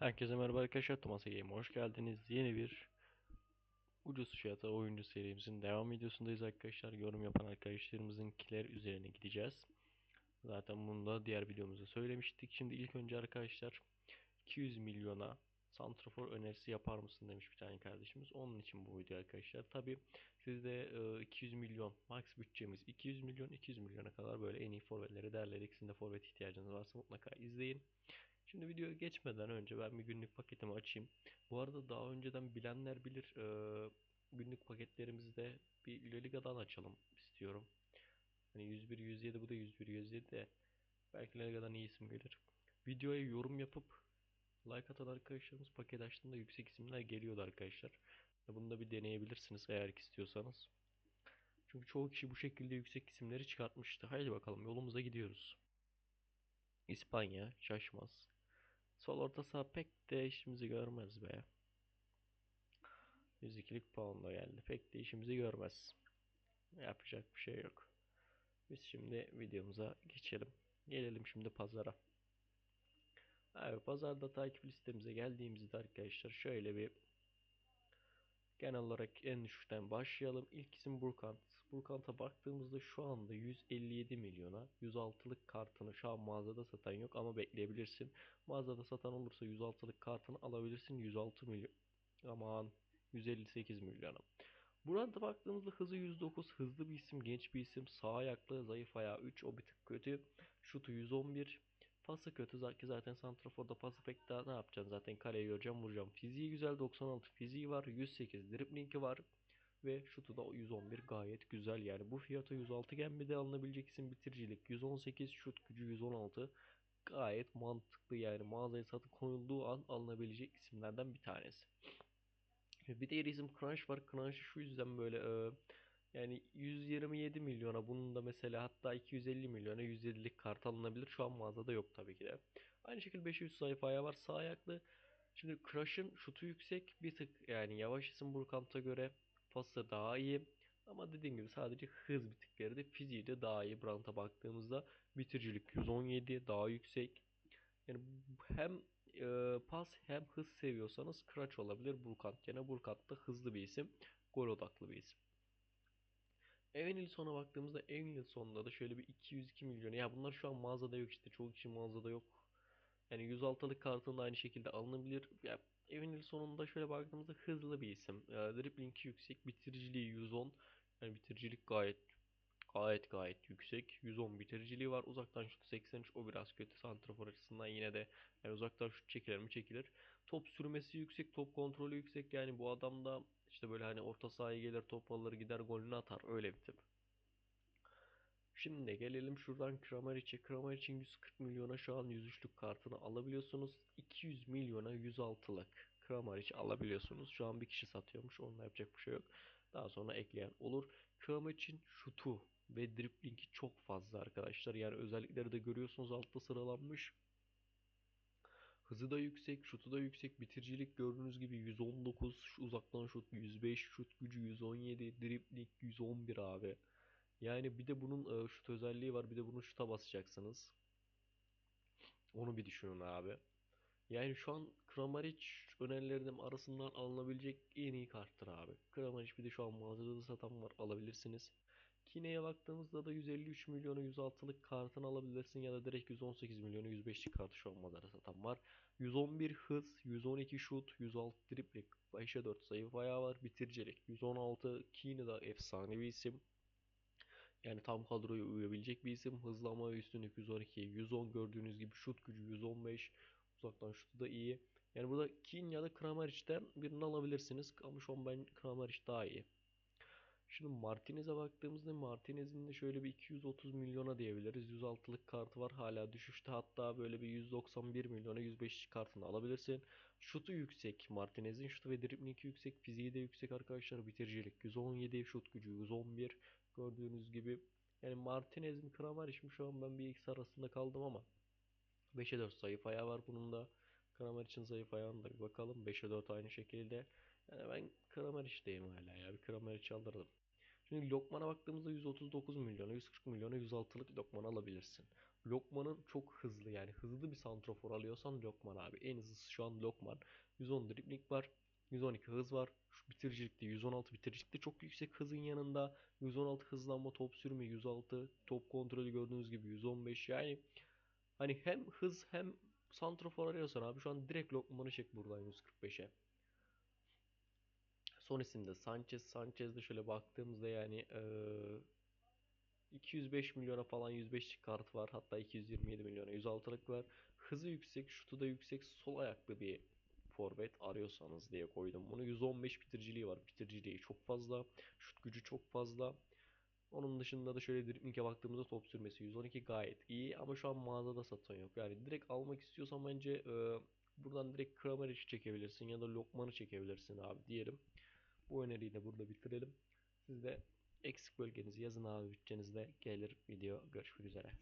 Herkese merhaba arkadaşlar Thomas Game'e hoş geldiniz. Yeni bir ucuz fiyata oyuncu serimizin devam videosundayız arkadaşlar. Yorum yapan arkadaşlarımızınkiler üzerine gideceğiz. Zaten bunu da diğer videomuzda söylemiştik. Şimdi ilk önce arkadaşlar 200 milyona Santrafor önerisi yapar mısın demiş bir tane kardeşimiz. Onun için bu video arkadaşlar. Tabi sizde e, 200 milyon max bütçemiz 200 milyon 200 milyona kadar böyle en iyi forvetleri derledik. Sizin de forvet ihtiyacınız varsa mutlaka izleyin. Şimdi videoya geçmeden önce ben bir günlük paketimi açayım. Bu arada daha önceden bilenler bilir eee, günlük paketlerimizde bir La Liga'dan açalım istiyorum. Hani 101 107 bu da 101 107 de belki La Liga'dan iyi isim gelir. Videoya yorum yapıp like atan arkadaşlarımız paket açtığında yüksek isimler geliyordu arkadaşlar. Bunu da bir deneyebilirsiniz eğer istiyorsanız. Çünkü çoğu kişi bu şekilde yüksek isimleri çıkartmıştı. Haydi bakalım yolumuza gidiyoruz. İspanya şaşmaz. Sol orta saha pek de işimizi görmez be. 102'lik pound'a geldi. Pek de işimizi görmez. Yapacak bir şey yok. Biz şimdi videomuza geçelim. Gelelim şimdi pazara. Abi pazarda takip listemize geldiğimizde arkadaşlar şöyle bir genel olarak en düşükten başlayalım. İlk isim Burkant. Burkant'a baktığımızda şu anda 157 milyona 106'lık kartını şu an mağazada satan yok ama bekleyebilirsin. Mağazada satan olursa 106'lık kartını alabilirsin 106 milyon. Aman 158 milyona. Burada baktığımızda hızı 109 hızlı bir isim genç bir isim sağ ayaklı zayıf ayağı 3 o bir tık kötü şutu 111 pası kötü zaten zaten santraforda pası pek daha ne yapacaksın zaten kaleye göreceğim vuracağım. Fiziği güzel 96 fiziği var 108 driblingi var ve şutu da 111 gayet güzel. Yani bu fiyata 106 iken bir de alınabilecek isim bitiricilik. 118 şut gücü 116 gayet mantıklı. Yani mağazaya satın konulduğu an alınabilecek isimlerden bir tanesi. Bir diğer isim Crunch var. Crunch'ı şu yüzden böyle e, yani 127 milyona bunun da mesela hatta 250 milyona 107'lik kart alınabilir. Şu an mağazada yok tabii ki de. Aynı şekilde 500 sayfaya var sağ ayaklı. Şimdi Crush'ın şutu yüksek bir tık yani yavaş isim Burkant'a göre pası daha iyi. Ama dediğim gibi sadece hız bir tık geride. Fiziği de daha iyi. Brandt'a baktığımızda bitiricilik 117 daha yüksek. Yani hem e, pas hem hız seviyorsanız Crouch olabilir Burkant. Gene Burkant da hızlı bir isim. Gol odaklı bir isim. Evanilson'a baktığımızda Evanilson'da da şöyle bir 202 milyon. Ya bunlar şu an mağazada yok işte. Çoğu kişi mağazada yok. Yani 106'lık kartında aynı şekilde alınabilir. Ya Evanilson'un da şöyle baktığımızda hızlı bir isim. E, driblingi yüksek. Bitiriciliği 110. Yani bitiricilik gayet Gayet gayet yüksek. 110 bitiriciliği var. Uzaktan şut 83 o biraz kötü. Santrafor açısından yine de yani uzaktan şut çekilir mi çekilir. Top sürmesi yüksek. Top kontrolü yüksek. Yani bu adam da işte böyle hani orta sahaya gelir top alır gider golünü atar. Öyle bir tip. Şimdi gelelim şuradan Kramaric'e. Kramaric'in 140 milyona şu an 103'lük kartını alabiliyorsunuz. 200 milyona 106'lık Kramaric alabiliyorsunuz. Şu an bir kişi satıyormuş. Onunla yapacak bir şey yok. Daha sonra ekleyen olur. Kramaric'in şutu ve driblingi çok fazla arkadaşlar. Yani özellikleri de görüyorsunuz altta sıralanmış. Hızı da yüksek, şutu da yüksek, bitiricilik gördüğünüz gibi 119, şu uzaktan şut 105, şut gücü 117, dribling 111 abi. Yani bir de bunun e, şut özelliği var, bir de bunu şuta basacaksınız. Onu bir düşünün abi. Yani şu an Kramaric önerilerim arasından alınabilecek en iyi karttır abi. Kramaric bir de şu an mağazada da satan var alabilirsiniz. Kine'ye baktığımızda da 153 milyonu 106'lık kartını alabilirsin ya da direkt 118 milyonu 105'lik kartı şu an mağazada satan var. 111 hız, 112 şut, 106 dribling, 5'e 4 zayıf ayağı var, bitiricilik. 116 Kine de efsane bir isim. Yani tam kadroya uyabilecek bir isim. Hızlama ve üstünlük 112, 110 gördüğünüz gibi şut gücü 115. Uzaktan şutu da iyi. Yani burada Keane ya da Kramaric'ten birini alabilirsiniz. Ama şu an ben Kramaric daha iyi. Şimdi Martinez'e baktığımızda Martinez'in de şöyle bir 230 milyona diyebiliriz. 106'lık kartı var hala düşüşte. Hatta böyle bir 191 milyona 105 kartını alabilirsin. Şutu yüksek. Martinez'in şutu ve driblingi yüksek. Fiziği de yüksek arkadaşlar. Bitiricilik 117, şut gücü 111. Gördüğünüz gibi. Yani Martinez mi Kramaric mi şu an ben bir ikisi arasında kaldım ama 5'e 4 zayıf ayağı var bunun da. Kramaric'in zayıf ayağına da bir bakalım. 5'e 4 aynı şekilde. Yani ben Kramaric'teyim hala ya. Bir Kramaric alırdım. Şimdi Lokman'a baktığımızda 139 milyona, 140 milyona 106'lık Lokman alabilirsin. Lokman'ın çok hızlı yani hızlı bir santrofor alıyorsan Lokman abi. En hızlısı şu an Lokman. 110 dribling var. 112 hız var. Şu bitiricilikte 116 bitiricilikte çok yüksek hızın yanında 116 hızlanma top sürme 106 top kontrolü gördüğünüz gibi 115 yani hani hem hız hem santrofor arıyorsan abi şu an direkt Lokman'ı çek buradan 145'e. Son isim de Sanchez. Sanchez'de şöyle baktığımızda yani eee 205 milyona falan 105'lik kart var. Hatta 227 milyona 106'lık var. Hızı yüksek, şutu da yüksek, sol ayaklı bir forvet arıyorsanız diye koydum. Bunu 115 bitiriciliği var. Bitiriciliği çok fazla. Şut gücü çok fazla. Onun dışında da şöyle dribbling'e baktığımızda top sürmesi 112 gayet iyi ama şu an mağazada satan yok. Yani direkt almak istiyorsan bence e, buradan direkt Krameric'i çekebilirsin ya da Lokman'ı çekebilirsin abi diyelim. Bu öneriyi de burada bitirelim. Siz de eksik bölgenizi yazın abi bütçenizde gelir video görüşmek üzere.